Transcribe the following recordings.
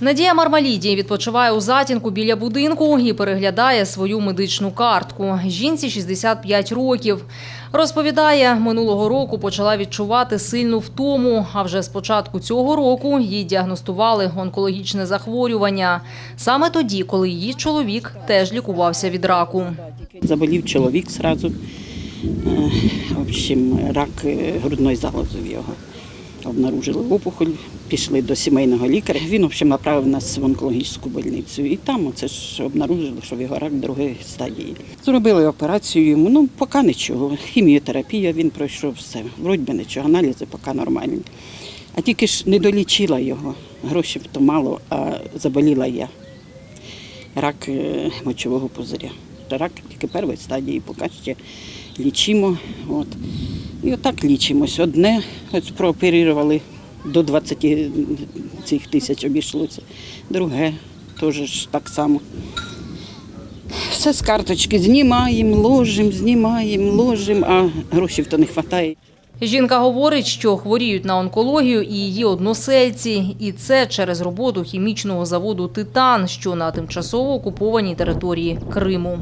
Надія Мармаліді відпочиває у затінку біля будинку і переглядає свою медичну картку. Жінці 65 років. Розповідає, минулого року почала відчувати сильну втому, а вже з початку цього року їй діагностували онкологічне захворювання. Саме тоді, коли її чоловік теж лікувався від раку. Заболів чоловік зразу. Е, В рак е, грудної залози в його. Обнаружили опухоль, пішли до сімейного лікаря. Він, в общем, направив нас в онкологічну больницю. І там оце ж обнаружили, що в його рак другої стадії. Зробили операцію йому, ну поки нічого. Хіміотерапія він пройшов все. Вроді би нічого, аналізи поки нормальні. А тільки ж не долічила його. Грошей то мало, а заболіла я. Рак е, мочового пузиря. Рак тільки першої стадії, поки ще лічимо. От. І отак лічимось. Одне ось прооперували до 20 цих тисяч обійшлося. Друге теж так само. Все з карточки знімаємо, ложимо, знімаємо, ложимо, а грошей то не вистачає. Жінка говорить, що хворіють на онкологію і її односельці, і це через роботу хімічного заводу Титан, що на тимчасово окупованій території Криму.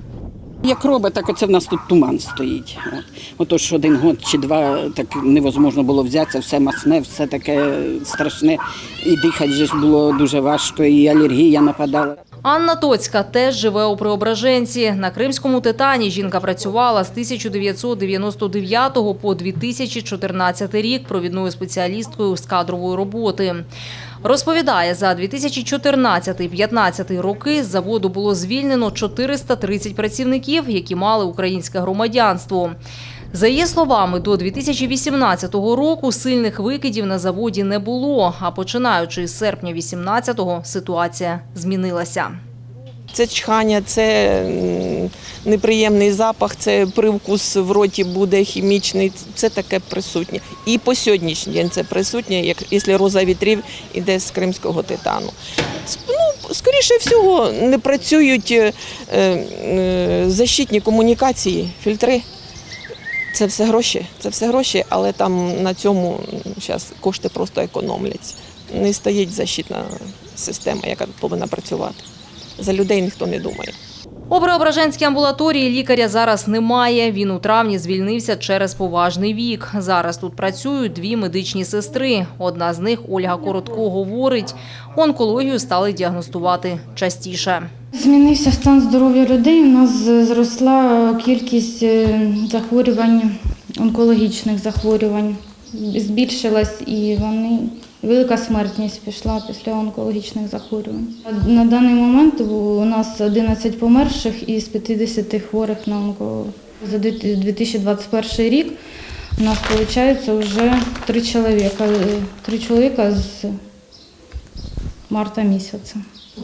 Як робить, так оце в нас тут туман стоїть. От. Отож один год чи два так невозможно було взятися, все масне, все таке страшне. І дихати ж було дуже важко, і алергія нападала. Анна Тоцька теж живе у Преображенці. На кримському титані жінка працювала з 1999 по 2014 рік провідною спеціалісткою з кадрової роботи. Розповідає, за 2014-2015 роки з заводу було звільнено 430 працівників, які мали українське громадянство. За її словами, до 2018 року сильних викидів на заводі не було, а починаючи з серпня 2018-го ситуація змінилася. Це чхання, це неприємний запах, це привкус в роті буде хімічний. Це таке присутнє. І по сьогоднішній день це присутнє, як якщо роза вітрів іде з кримського титану. Ну, скоріше всього, не працюють е, е, защитні комунікації, фільтри. Це все гроші, це все гроші, але там на цьому зараз кошти просто економлять. Не стоїть защитна система, яка повинна працювати. За людей ніхто не думає. У Преображенській амбулаторії лікаря зараз немає. Він у травні звільнився через поважний вік. Зараз тут працюють дві медичні сестри. Одна з них, Ольга Коротко, говорить, онкологію стали діагностувати частіше. Змінився стан здоров'я людей. У нас зросла кількість е, захворювань, онкологічних захворювань. Збільшилась і вони велика смертність пішла після онкологічних захворювань. На даний момент у нас 11 померших із 50 хворих на онкологію. За 2021 рік у нас виходить вже три чоловіка, е, три чоловіка з марта місяця.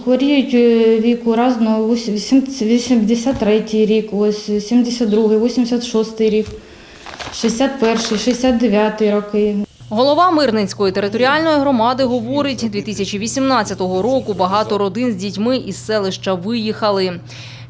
Хворіють е, віку разного, ось 83 рік, ось 72, 86 рік, 61, 69 роки. Голова Мирненської територіальної громади говорить, 2018 року багато родин з дітьми із селища виїхали.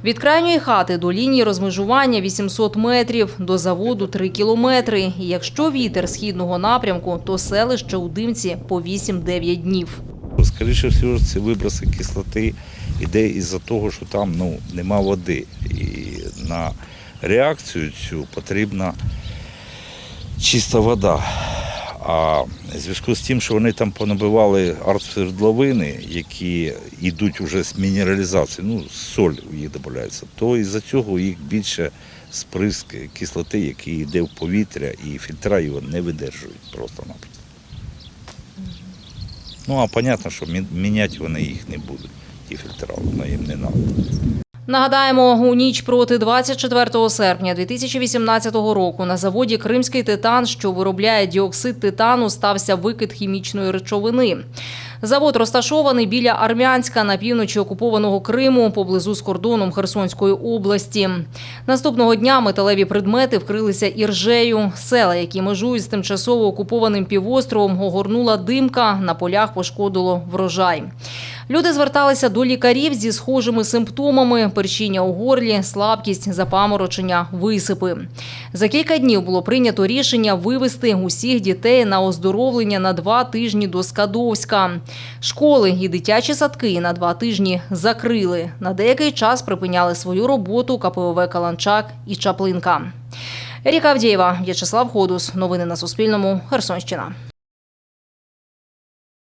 Від крайньої хати до лінії розмежування 800 метрів, до заводу 3 кілометри. І якщо вітер східного напрямку, то селище у димці по 8-9 днів. Скоріше всього, ці виброси кислоти йде із-за того, що там ну, нема води. І на реакцію цю потрібна чиста вода. А в зв'язку з тим, що вони там понабивали артсвердловини, які йдуть вже з мінералізації, ну, соль в їх додається, то із-за цього їх більше сприск кислоти, який йде в повітря, і фільтра його не видержують просто-напросто. Ну, а понятно, що міняти вони їх не будуть, ті фільтра, воно їм не треба. Нагадаємо, у ніч проти 24 серпня 2018 року на заводі Кримський титан, що виробляє діоксид титану, стався викид хімічної речовини. Завод розташований біля Армянська на півночі окупованого Криму, поблизу з кордоном Херсонської області. Наступного дня металеві предмети вкрилися іржею. Села, які межують з тимчасово окупованим півостровом, огорнула димка, на полях пошкодило врожай. Люди зверталися до лікарів зі схожими симптомами: першіння у горлі, слабкість, запаморочення, висипи. За кілька днів було прийнято рішення вивезти усіх дітей на оздоровлення на два тижні до Скадовська. Школи і дитячі садки на два тижні закрили. На деякий час припиняли свою роботу КПОВ Каланчак і Чаплинка. Еріка Авдієва, В'ячеслав Ходус. Новини на Суспільному. Херсонщина.